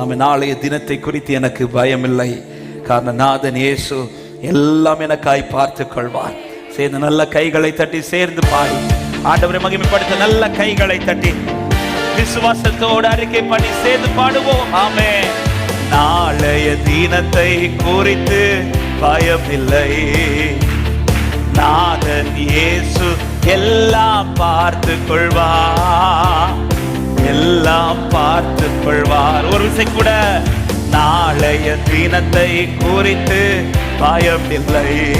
ஆமாம் நாளைய தினத்தை குறித்து எனக்கு பயமில்லை. காரணம் நாதன் இயேசு எல்லாம் எனக்காய் பார்த்து கொள்வார். சேர்ந்து நல்ல கைகளை தட்டி சேர்ந்து பாடி ஆண்டவரை மகிமைப்படுத்த நல்ல கைகளை தட்டி. விசுவாசத்தோடு அறிக்கை பண்ணி சேர்ந்து பாடுவோம். ஆமே. நாளைய தினத்தை குறித்து பயமில்லை. நாதன் இயேசு எல்லாம் பார்த்து கொள்வார். எல்லாம் பார்த்து கொள்வார். ஒரு விசை கூட நாளைய தீனத்தை குறித்து பயமில்லை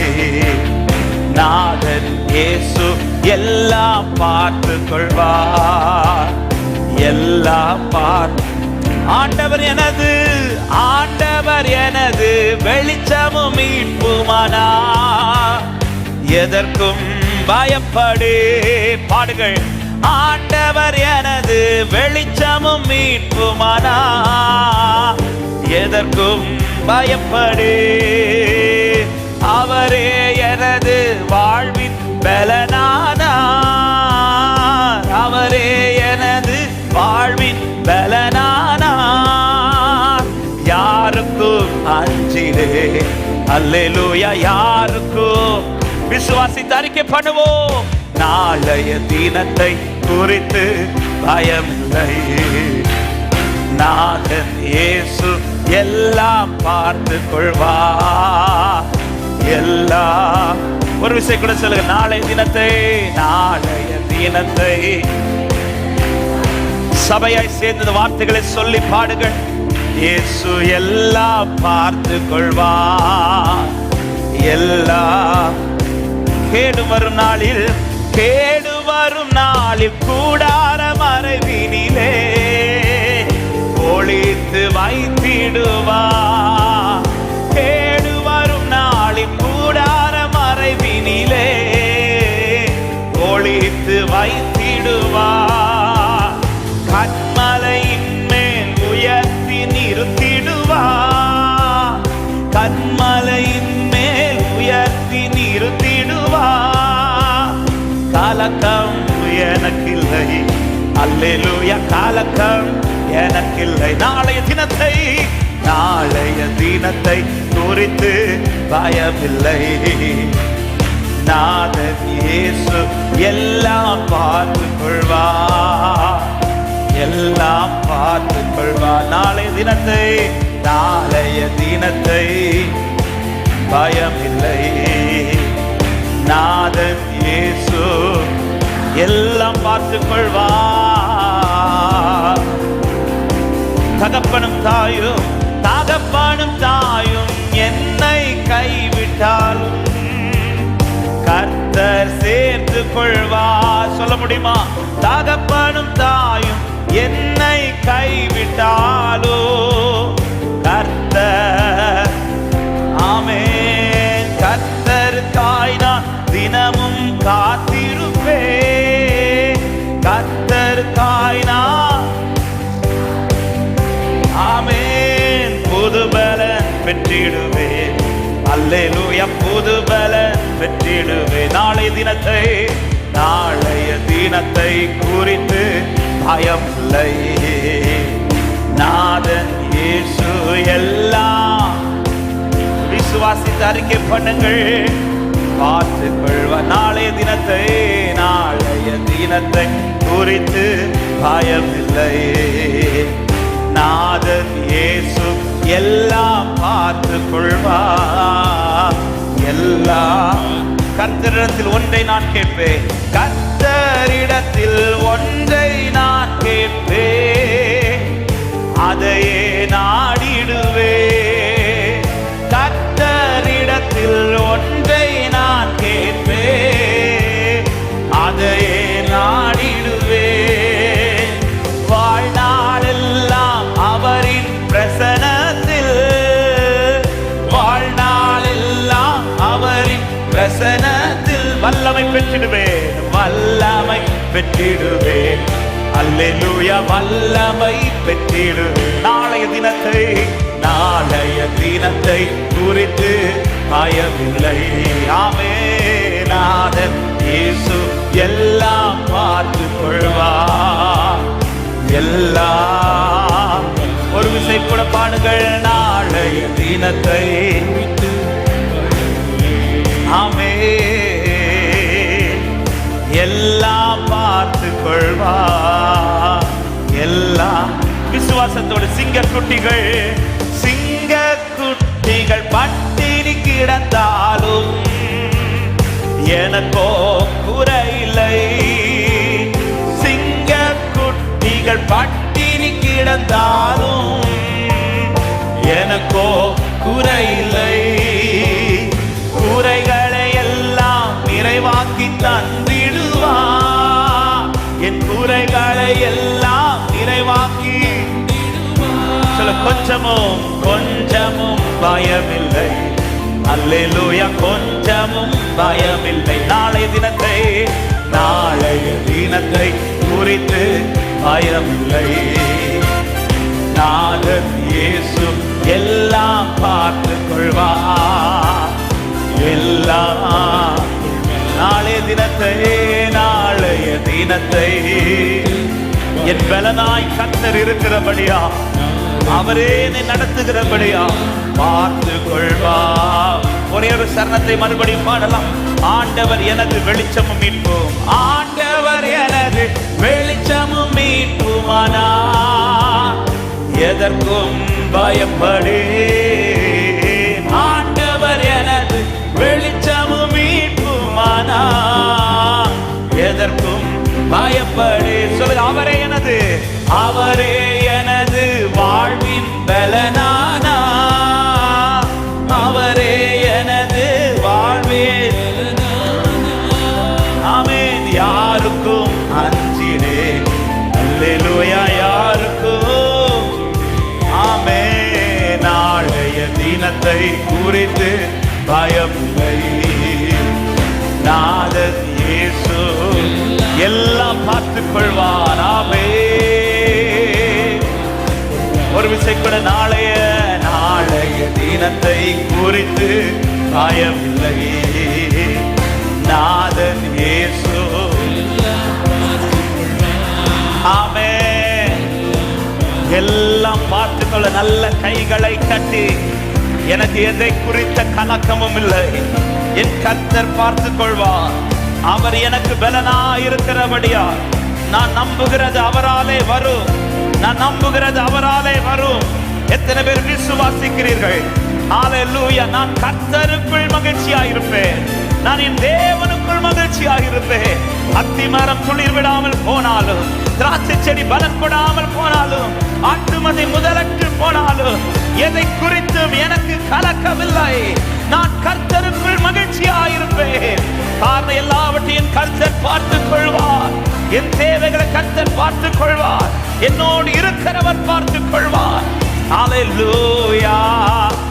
நாதன் இயேசு எல்லாம் பார்த்து கொள்வார். எல்லாம் பார்த்து ஆண்டவர் எனது ஆண்டவர் எனது வெளிச்சமும் மீட்புமானா? எதற்கும் பயப்படு. பாடுகள். ஆண்டவர் எனது வெளிச்சமும் மீட்புமானா? எதற்கும் பயப்படு. அவரே எனது வாழ்வின் பலனானார் அவரே எனது வாழ்வின் பலனானார் யாருக்கும் அஞ்சிலே. அல்லேலூயா யாருக்கும்? விசுவாசித்து அறிக்கை பண்ணுவோம். நாளைய தினத்தை குறித்து பயமில்லை. நாதன் இயேசு எல்லாம் பார்த்து கொள்வா எல்லாம். ஒரு விஷயம் கூட சொல்லுங்க நாளைய தினத்தை நாளைய தினத்தை. சபையாய் சேர்ந்தது வார்த்தைகளை சொல்லி பாடுங்கள். இயேசு எல்லாம் பார்த்து கொள்வா எல்லாம். கேடு வரும் நாளில் கேடு வரும் நாளில் கூடார மறைவினிலே ஒழித்து வைத்திடுவார். கலக்கம் எனக்கில்லை. அல்லேலூயா கலக்கம் எனக்கில்லை. நாளைய தினத்தை நாளைய தினத்தை குறித்து பயமில்லை. நாதன் இயேசு எல்லாம் பார்த்து கொள்வா எல்லாம் பார்த்து கொள்வா நாளைய தினத்தை நாளைய தினத்தை பயமில்லை. எல்லாம் பார்த்து கொள்வா தகப்பனும் தாயும் தகப்பனும் தாயும் என்னை கைவிட்டாலும் கர்த்தர் சேர்த்து கொள்வா சொல்ல முடியுமா? தகப்பனும் தாயும் என்னை கைவிட்டாலோ கர்த்தர் ஆமென். தாய் நான் தினமும் காத்தி பெற்றிடுவேன் அல்லேலூயா புது பலன் பெற்றிடுவேன் நாளை தினத்தை நாளைய தினத்தை குறித்து பயமில்லை. நாதன் இயேசு எல்லாம். விசுவாசித்து அறிக்கை பண்ணுங்கள். பார்த்து கொள்வ நாளைய தினத்தை நாளைய தினத்தை குறித்து பயமில்லை. நாதன் இயேசு எல்லாம் பார்த்து கொள்வா எல்லாம் கர்த்தரிடத்தில் ஒன்றை நான் கேட்பேன். கர்த்தரிடத்தில் ஒன்றை பெற்றிடுவேன் வல்லமை பெற்றிடுவேன் அல்லேலூயா வல்லமை பெற்றிடுவேன் நாளைய தினத்தை நாளைய தினத்தை குறித்து பயமில்லை. ஆமே நாதன் இயேசு எல்லாம் பார்த்து கொள்வார். எல்லாம். ஒரு விசை கூட பாடுங்கள் நாளைய தினத்தை விசுவாசத்தோடு சிங்க குட்டிகள் சிங்க குட்டிகள் பட்டினி கிடந்தாலும் எனக்கோ குறையில்லை சிங்க குட்டிகள் பட்டினி கிடந்தாலும் கொஞ்சமும் கொஞ்சமும் பயமில்லை. அல்லேலூயா கொஞ்சமும் பயமில்லை. நாளை தினத்தை நாளைய தினத்தை குறித்து பயமில்லை. நாதன் இயேசு எல்லாம் பார்த்து கொள்வா எல்லாம் நாளைய தினத்தை நாளைய தினத்தை. என் பலனாய் கத்தர் இருக்கிறபடியா அவரே என்னை நடத்துகிறபடியா பார்த்து கொள்வா ஒரே ஒரு சரணத்தை மறுபடியும் பாடலாம். ஆண்டவர் எனது வெளிச்சமும் மீட்பும். ஆண்டவர் எனது வெளிச்சமும் மீட்புமானா. எதற்கும் பயப்படே. ஆண்டவர் எனது வெளிச்சமும் மீட்புமானா. எதற்கும் பயப்படே. சொல்லு அவரே எனது அவரே நாதத்தை குறித்து பயமில்லை நாதன் இயேசு எல்லாம் பார்த்துக் கொள்வாராமே ஒரு விசை கூட நாளைய நாளைய தினத்தை குறித்து பயமில்லை நாதன் இயேசு. ஆமே எல்லாம் பார்த்துக்கொள்ள நல்ல கைகளை கட்டி எனக்கு எதை குறித்த கலக்கமும் இல்லை. என் கத்தர் பார்த்துக் கொள்வார். அவர் எனக்கு பலனா இருக்கிறபடியா நான் நம்புகிறது அவராலே வரும். நான் நம்புகிறது அவராலே வரும். எத்தனை பேர் விசுவாசிக்கிறீர்கள்? ஹalleluya நான் கத்தருக்குள் மகிழ்ச்சியாயிருப்பேன் நான் என் தேவனுக்குள் மகிழ்ச்சியாயிருப்பேன் அத்தி மரம் குளிர் விடாமல் போனாலும் திராட்சை செடி பலன் போடாமல் போனாலும் ஆட்டுமதி முதலற்று போனாலும் எதை குறித்தும் எனக்கு நான் கர்த்தருக்குள் மகிழ்ச்சியாயிருப்பேன். காரணம் எல்லாவற்றையும் கர்த்தர் பார்த்துக் கொள்வார் என் தேவைகளை கர்த்தர் பார்த்துக் கொள்வார் என்னோடு இருக்கிறவர் பார்த்துக் கொள்வார் Hallelujah.